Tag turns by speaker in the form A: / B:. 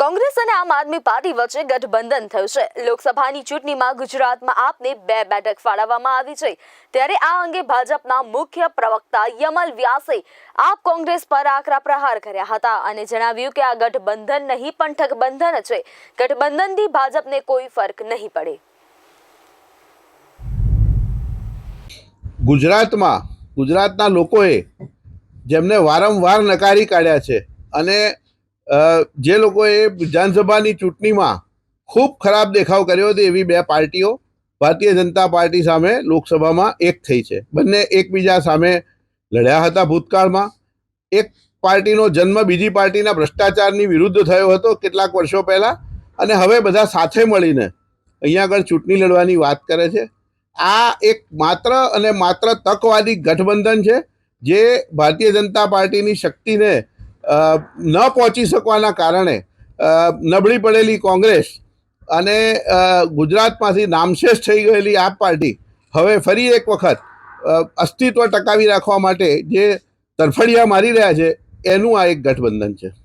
A: કોંગ્રેસ અને આમ આદમી પાર્ટી વચ્ચે ગઠબંધન થયું છે. લોકસભાની ચૂંટણીમાં ગુજરાતમાં આપને બે બેઠક ફાળવવામાં આવી છે. ત્યારે આ અંગે ભાજપના મુખ્ય પ્રવક્તા યમલ વ્યાસે આપ કોંગ્રેસ પર આકરા પ્રહાર કર્યા હતા અને જણાવ્યું કે આ ગઠબંધન નહીં, પણ ઠગબંધન છે. ગઠબંધનથી ભાજપને કોઈ ફરક નહીં પડે.
B: ગુજરાતમાં, ગુજરાતના લોકોએ જેમને વારંવાર નકારી કાઢ્યા છે અને જે લોકોએ વિધાનસભાની ચૂંટણીમાં ખૂબ ખરાબ દેખાવ કર્યો હતો, એવી બે પાર્ટીઓ, ભારતીય જનતા પાર્ટી સામે લોકસભામાં એક થઈ છે. બંને એકબીજા સામે લડ્યા હતા ભૂતકાળમાં. એક પાર્ટીનો જન્મ બીજી પાર્ટીના ભ્રષ્ટાચારની વિરુદ્ધ થયો હતો કેટલાક વર્ષો પહેલાં અને હવે બધા સાથે મળીને અહીંયા આગળ ચૂંટણી લડવાની વાત કરે છે. આ એક માત્ર અને માત્ર તકવાદી ગઠબંધન છે, જે ભારતીય જનતા પાર્ટીની શક્તિને ન પહોંચી શકવાના કારણે નબળી પડેલી કોંગ્રેસ અને ગુજરાતમાંથી નામશેષ થઈ ગયેલી આ પાર્ટી હવે ફરી એક વખત અસ્તિત્વ ટકાવી રાખવા માટે જે તરફડિયા મારી રહ્યા છે, એનું આ એક ગઠબંધન છે.